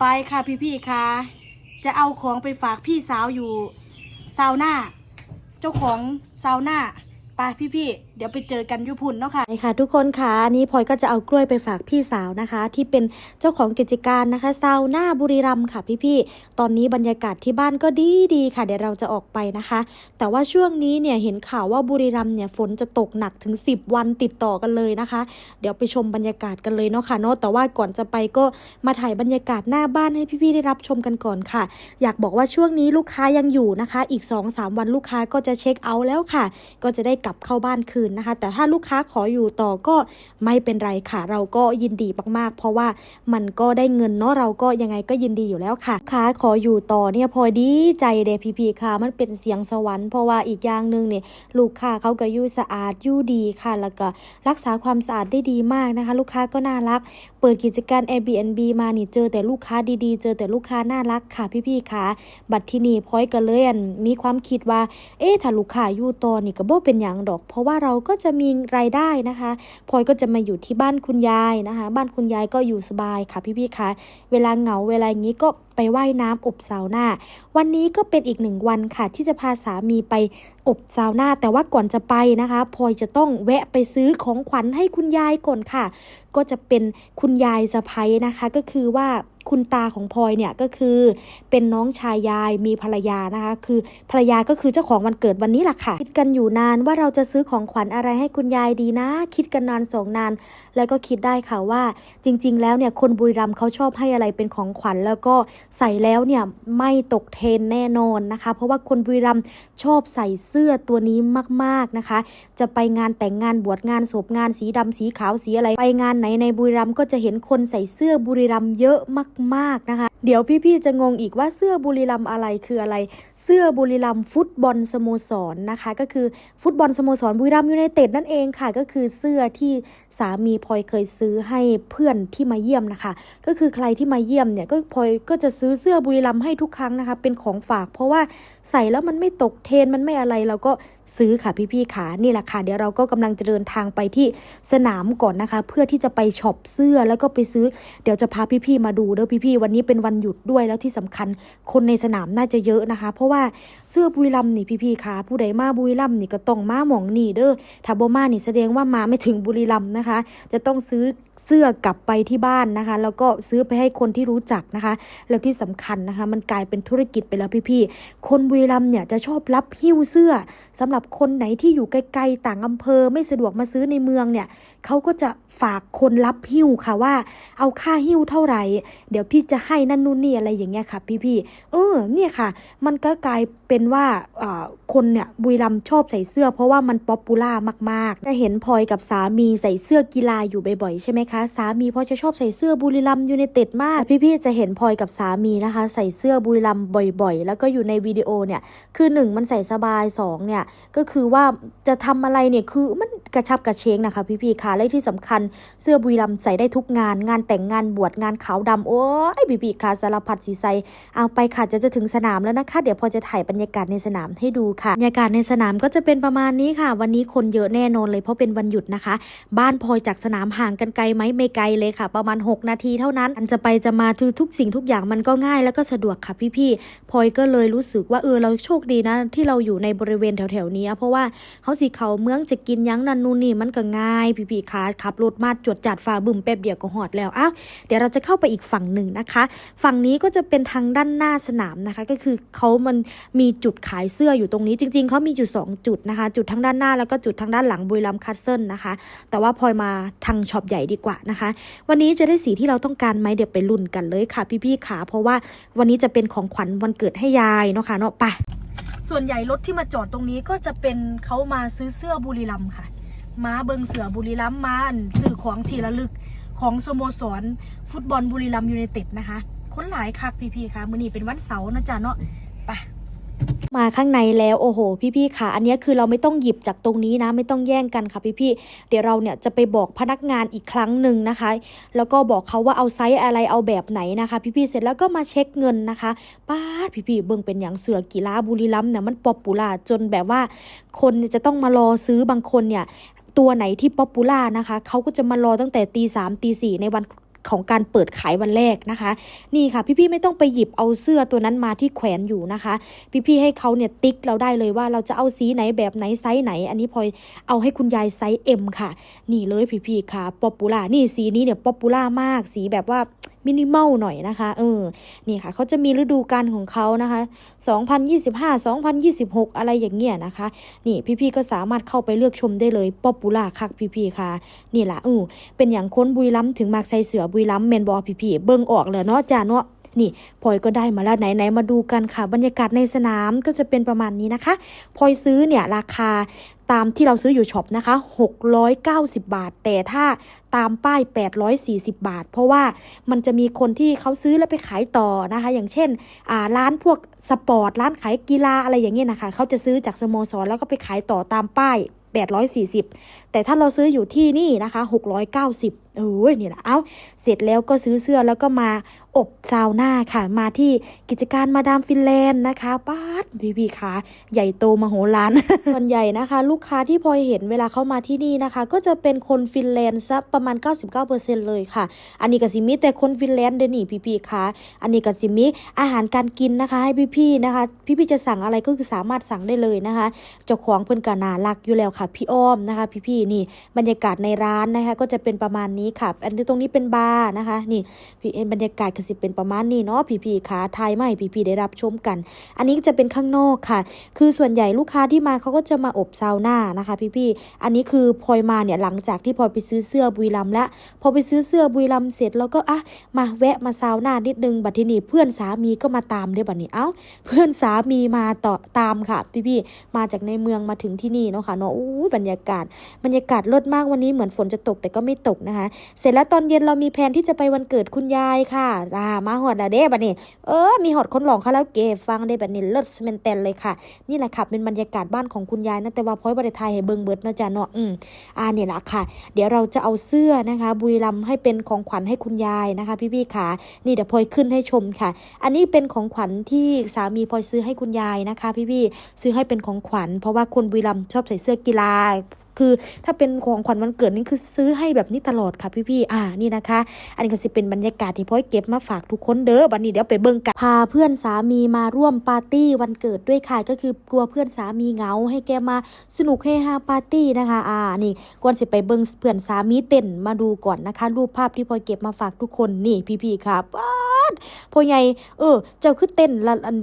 ไปค่ะพี่พี่ๆค่ะจะเอาของไปฝากพี่สาวอยู่ซาวน่าเจ้าของซาวน่าไปพี่พี่ๆเดี๋ยวไปเจอกันยุพุนเนาะค่ะใช่ค่ะ ทุกคนค่ะอันนี้พลอยก็จะเอากล้วยไปฝากพี่สาวนะคะ ที่เป็นเจ้าของกิจการนะคะซาวน่าบุรีรัมย์ค่ะพี่ๆตอนนี้บรรยากาศที่บ้านก็ดีดีค่ะ เดี๋ยวเราจะออกไปนะคะ แต่ว่าช่วงนี้เนี่ยเห็นข่าวว่าบุรีรัมย์เนี่ยฝนจะตกหนักถึง 10 วันติดต่อกันเลยนะคะ เดี๋ยวไปชมบรรยากาศกันเลยเนาะค่ะเนาะแต่ว่าก่อนจะไปก็มาถ่ายบรรยากาศหน้าบ้านให้พี่ๆได้รับชมกันก่อนค่ะ อยากบอกว่าช่วงนี้ลูกค้ายังอยู่นะคะ อีก 2-3 วันลูกค้าก็จะเช็คเอาท์แล้วค่ะ ก็จะได้กลับเข้าบ้านคืนนะคะ แต่ถ้าลูกค้าขออยู่ต่อก็ไม่เป็นไรค่ะ เราก็ยินดีมากๆ เพราะว่ามันก็ได้เงินเนาะเราก็ยังไงก็ยินดีอยู่แล้วค่ะค้าขออยู่ต่อเนี่ยพอดีใจเดพีพีค่ะ มันเป็นเสียงสวรรค์เพราะว่าอีกอย่างหนึ่งเนี่ยลูกค้าเขาก็ยู่สะอาดยู่ดีค่ะ แล้วก็รักษาความสะอาดได้ดีมากนะคะ ลูกค้าก็น่ารัก เปิดกิจการ Airbnb มานี่เจอแต่ลูกค้าดีๆ เจอแต่ลูกค้าน่ารักค่ะพี่ๆค่ะบัตรที่นี่พอยก็เลยอั่นมีความคิดว่า เอ๊ะถ้าลูกค้าอยู่ต่อนี่ก็บ่เป็นอย่างดอก เพราะว่าเราก็จะมีรายได้นะคะพลอยก็จะมาอยู่ที่บ้านคุณยายนะคะ บ้านคุณยายก็อยู่สบายค่ะพี่ๆค่ะเวลาเหงาเวลาอย่างนี้ก็ไปว่ายน้ำอบซาวน่าวันนี้ก็เป็นอีกหนึ่งวันค่ะ ที่จะพาสามีไปอบซาวน่าแต่ว่าก่อนจะไปนะคะพลอยจะต้องแวะไปซื้อของขวัญให้คุณยายก่อนค่ะ ก็จะเป็นคุณยายสะพ้ยนะคะ ก็คือว่า คุณตาของพลอยเนี่ยก็คือเป็นน้องชายยายมีภรรยานะคะ คือภรรยาก็คือเจ้าของวันเกิดวันนี้แหละค่ะ คิดกันอยู่นานว่าเราจะซื้อของขวัญอะไรให้คุณยายดีนะ คิดกันนานสองนาน แล้วก็คิดได้ค่ะว่า จริง ๆ แล้วเนี่ยคนบุรีรัมย์เขาชอบให้อะไรเป็นของขวัญแล้วก็ใส่แล้วเนี่ยไม่ตกเทรนแน่นอนนะคะ เพราะว่าคนบุรีรัมย์ชอบใส่เสื้อตัวนี้มากๆนะคะ จะไปงานแต่งงานบวชงานศพงานสีดำสีขาวสีอะไรไปงานไหนในบุรีรัมย์ก็จะเห็นคนใส่เสื้อบุรีรัมย์เยอะมากมากๆนะคะ เดี๋ยวพี่ๆจะงงอีกว่าเสื้อบุรีรัมอะไรคืออะไร เสื้อบุรีรัมฟุตบอลสโมสรนะคะ ก็คือฟุตบอลสโมสรบุรีรัมยูไนเต็ดนั่นเองค่ะ ก็คือเสื้อที่สามีพลอยเคยซื้อให้เพื่อนที่มาเยี่ยมนะคะ ก็คือใครที่มาเยี่ยมเนี่ยก็พลอยก็จะซื้อเสื้อบุรีรัมให้ทุกครั้งนะคะ เป็นของฝาก เพราะว่าใส่แล้วมันไม่ตกเทนมันไม่อะไรเราก็ซื้อค่ะพี่ๆขานี่แหละค่ะเดี๋ยวเราก็กำลังจะเดินทางไปที่สนามก่อนนะคะ เพื่อที่จะไปช็อปเสื้อแล้วก็ไปซื้อ เดี๋ยวจะพาพี่ๆมาดูเด้อพี่ๆวันนี้เป็นวันหยุดด้วยแล้วที่สำคัญ คนในสนามน่าจะเยอะนะคะ เพราะว่าเสื้อบุรีรัมย์นี่พี่ๆขาผู้ใดมาบุรีรัมนี่ก็ต้องมาหมองนี่เด้อถ้าบ่มานี่แสดงว่ามาไม่ถึงบุรีรัมย์นะคะ จะต้องซื้อเสื้อกลับไปที่บ้านนะคะ แล้วก็ซื้อไปให้คนที่รู้จักนะคะ แล้วที่สำคัญนะคะ มันกลายเป็นธุรกิจไปแล้วพี่ๆคนบุรีรัมเนี่ยจะชอบรับหิ้วเสื้อสำหรับคนไหนที่อยู่ไกลๆต่างอำเภอไม่สะดวกมาซื้อในเมืองเนี่ยเขาก็จะฝากคนรับหิ้วค่ะว่า เอาค่าหิ้วเท่าไหร่ เดี๋ยวพี่จะให้นั่นนู่นนี่อะไรอย่างเงี้ยค่ะ พี่ๆเออเนี่ยค่ะ มันก็กลายเป็นว่าคนเนี่ยบุรีรัมชอบใส่เสื้อ เพราะว่ามันป๊อปปูล่ามากๆจะเห็นพลอยกับสามีใส่เสื้อกีฬาอยู่บ่อยๆใช่ไหมคะ สามีพอจะชอบใส่เสื้อบุรีรัมย์ยูไนเต็ดมาก พี่ๆจะเห็นพลอยกับสามีนะคะ ใส่เสื้อบุรีรัมบ่อยๆ แล้วก็อยู่ในวิดีโอเนี่ย คือหนึ่งมันใส่สบายสองเนี่ย ก็คือว่าจะทำอะไรเนี่ยคือมันกระชับกระเชงนะคะ พี่ๆค่ะและที่สำคัญเสื้อบุรีรัมใส่ได้ทุกงาน งานแต่งงานบวชงานขาวดำโอ้ยพี่ๆค่ะสารพัดสีใสเอาไปค่ะจะจะถึงสนามแล้วนะคะ เดี๋ยวพอจะถ่ายบรรยากาศในสนามให้ดูค่ะบรรยากาศในสนามก็จะเป็นประมาณนี้ค่ะ วันนี้คนเยอะแน่นอนเลยเพราะเป็นวันหยุดนะคะ บ้านพลอยจากสนามห่างกันไกลไหมไม่ไกลเลยค่ะ ประมาณ 6 นาทีเท่านั้นอันจะไปจะมาคือทุกสิ่งทุกอย่างมันก็ง่ายแล้วก็สะดวกค่ะพี่ๆพลอยก็เลยรู้สึกว่าเออเราโชคดีนะที่เราอยู่ในบริเวณแถวๆนี้ เพราะว่าเขาสีเขาเมืองจะกินยังนันนู่นนี่มันก็ง่าย พี่ๆค่ะขับรถมาจวดจัดฝ่าบึมแป๊บเดียวก็หอดแล้วอ้าวเดี๋ยวเราจะเข้าไปอีกฝั่งหนึ่งนะคะ ฝั่งนี้ก็จะเป็นทางด้านหน้าสนามนะคะ ก็คือเขามันมีจุดขายเสื้ออยู่ตรงนี้จริง ๆเขามีอยู่สองจุดนะคะ จุดทางด้านหน้าแล้วก็จุดทางด้านหลังบุรีรัมย์คัสเซิลนะคะ แต่ว่าพลอยมาทางช็อปใหญ่ดีกว่านะคะ วันนี้จะได้สีที่เราต้องการไหมเดี๋ยวไปลุ้นกันเลยค่ะ พี่ๆขาเพราะว่าวันนี้จะเป็นของขวัญวันเกิดให้ยายเนาะค่ะเนาะไปส่วนใหญ่รถที่มาจอดตรงนี้ก็จะเป็นเขามาซื้อเสื้อบุรีรัมค่ะมาเบิงเสือบุรีรัมมาสื่อของทีละลึกของสโมสร ฟุตบอลบุรีรัมย์ยูไนเต็ดนะคะ คนหลายคักพี่ๆค่ะ มื้อนี้เป็นวันเสาร์นะจ๊ะเนาะไป มาข้างในแล้วโอ้โห พี่ๆค่ะ อันนี้คือเราไม่ต้องหยิบจากตรงนี้นะ ไม่ต้องแย่งกันค่ะพี่ๆเดี๋ยวเราเนี่ยจะไปบอกพนักงานอีกครั้งหนึ่งนะคะ แล้วก็บอกเขาว่าเอาไซส์อะไรเอาแบบไหนนะคะ พี่ๆเสร็จแล้วก็มาเช็คเงินนะคะป้าพี่ๆเบิ่งเป็นอย่างเสือกีฬาบุรีรัมเนี่ยมันป๊อปปูล่าจนแบบว่า คนจะต้องมารอซื้อบางคนเนี่ยตัวไหนที่ป๊อปปูล่านะคะเขาก็จะมารอตั้งแต่ตีสามตีสี่ในวัน ของการเปิดขายวันแรกนะคะ นี่ค่ะ พี่ๆไม่ต้องไปหยิบเอาเสื้อตัวนั้นมาที่แขวนอยู่นะคะ พี่ๆให้เขาเนี่ยติ๊กเราได้เลยว่าเราจะเอาสีไหนแบบไหนไซส์ไหน อันนี้พลอยเอาให้คุณยายไซส์ M ค่ะ นี่เลยพี่ๆค่ะป๊อปปูล่านี่สีนี้เนี่ยป๊อปปูล่ามากสีแบบว่า มินิมอลหน่อยนะคะ เออ นี่ค่ะ เขาจะมีฤดูกาลของเขานะคะ 2025 2026 อะไรอย่างเงี้ยนะคะ นี่พี่ๆก็สามารถเข้าไปเลือกชมได้เลยป๊อปปูล่าคักพี่ๆค่ะ นี่ล่ะอือเป็นอย่างค้นบุยล้ำถึงมากใส่เสือบุยล้ำเมนบอพี่ๆเบิ่งออกเลยเนาะจ้าเนาะ นี่พลอยก็ได้มาแล้วไหนๆมาดูกันค่ะ บรรยากาศในสนามก็จะเป็นประมาณนี้นะคะพลอยซื้อเนี่ยราคาตามที่เราซื้ออยู่ช็อปนะคะ 690 บาท แต่ถ้าตามป้าย 840 บาท เพราะว่ามันจะมีคนที่เขาซื้อแล้วไปขายต่อนะคะ อย่างเช่นร้านพวกสปอร์ต ร้านขายกีฬาอะไรอย่างเงี้ยนะคะ เขาจะซื้อจากสโมสรแล้วก็ไปขายต่อตามป้าย 840 แต่ถ้าเราซื้ออยู่ที่นี่นะคะ 690 เอ้ยนี่แหละเอาเสร็จแล้วก็ซื้อเสื้อแล้วก็มาอบซาวน่าค่ะ มาที่กิจการมาดามฟินแลนด์นะคะป้าดพี่พี่ขาใหญ่โตมโหฬารส่วนใหญ่นะคะ ลูกค้าที่พลอยเห็นเวลาเข้ามาที่นี่นะคะ ก็จะเป็นคนฟินแลนด์ซะประมาณ 99%เลยค่ะ อันนี้ก็สิมีแต่คนฟินแลนด์เดนี่พี่พี่ขาอันนี้ก็สิมีอาหารการกินนะคะให้พี่พี่ๆนะคะ พี่พี่ๆจะสั่งอะไรก็คือสามารถสั่งได้เลยนะคะเจ้าของเพิ่นก็น่ารักอยู่แล้วค่ะ พี่อ้อมนะคะ พี่ๆนี่บรรยากาศในร้านนะคะ ก็จะเป็นประมาณนี้ค่ะ อันนี้ตรงนี้เป็นบาร์นะคะ นี่พี่เอ็นบรรยากาศก็สิเป็นประมาณนี้เนาะพี่ๆขาไทยไม่พี่ๆได้รับชมกัน อันนี้จะเป็นข้างนอกค่ะ คือส่วนใหญ่ลูกค้าที่มาเขาก็จะมาอบซาวน่านะคะ พี่ๆอันนี้คือพลอยมาเนี่ยหลังจากที่พลอยไปซื้อเสื้อบุรีรัมแล้วพอไปซื้อเสื้อบุรีรัมเสร็จแล้วก็อะมาแวะมาซาวน่านิดนึงบัดทีนี้เพื่อนสามีก็มาตามเด้บัดนี้เอ้า เพื่อนสามีมาต่อตามค่ะ พี่ๆมาจากในเมืองมาถึงที่นี่เนาะค่ะเนาะอู้บรรยากาศบรรยากาศเลิศมากวันนี้เหมือนฝนจะตกแต่ก็ไม่ตกนะคะเสร็จแล้วตอนเย็นเรามีแผนที่จะไปวันเกิดคุณยายค่ะอ่ามาหอดแล้วเด้บัดนี้ เออ มีหอดคนหลองคาราโอเกะฟังได้แบบนี้เลิศเมนเตนเลยค่ะ นี่แหละค่ะ เป็นบรรยากาศบ้านของคุณยายนะแต่ว่าพอยบริไทยให้เบิงเบิดนะจ้ะเนาะ อืมอ่าเนี่ยแหละค่ะ เดี๋ยวเราจะเอาเสื้อนะคะ บุรีรัมย์ให้เป็นของขวัญให้คุณยายนะคะ พี่ๆค่ะ นี่เดี๋ยวพลอยขึ้นให้ชมค่ะ อันนี้เป็นของขวัญที่สามีพลอยซื้อให้คุณยายนะคะ พี่ๆซื้อให้เป็นของขวัญ เพราะว่าคนบุรีรัมย์ชอบใส่เสื้อกีฬา คือ ถ้าเป็นของขวัญวันเกิดนี่คือซื้อให้แบบนี้ตลอดค่ะพี่ๆอ่านี่นะคะ อันนี้ก็จะเป็นบรรยากาศที่พ่อยเก็บมาฝากทุกคนเด้อบัดนี้เดี๋ยวไปเบิ่งกันพาเพื่อนสามีมาร่วมปาร์ตี้วันเกิดด้วยค่ะก็คือกลัวเพื่อนสามีเหงา ให้แกมาสนุกเฮฮาปาร์ตี้นะคะ อ่านี่ก่อนสิไปเบิ่งเพื่อนสามีเต้นมาดูก่อนนะคะ รูปภาพที่พ่อยเก็บมาฝากทุกคนนี่พี่ๆค่ะป๊าดพ่อใหญ่เออ เจ้าคือเต้นละอัน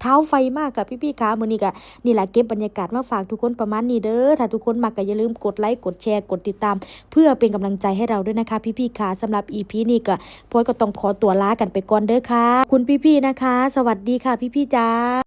เท้าไฟมากกับพี่ๆคะมื้อนี้ก็นี่แหละเก็บบรรยากาศมาฝากทุกคนประมาณนี้เด้อถ้าทุกคนมากก็อย่าลืมกดไลค์กดแชร์กดติดตาม เพื่อเป็นกำลังใจให้เราด้วยนะคะพี่ๆคะสำหรับ EP นี้ก็พอยก็ต้องขอตัวลากันไปก่อนเด้อค่ะ คุณพี่ๆนะคะ สวัสดีค่ะพี่ๆจ้า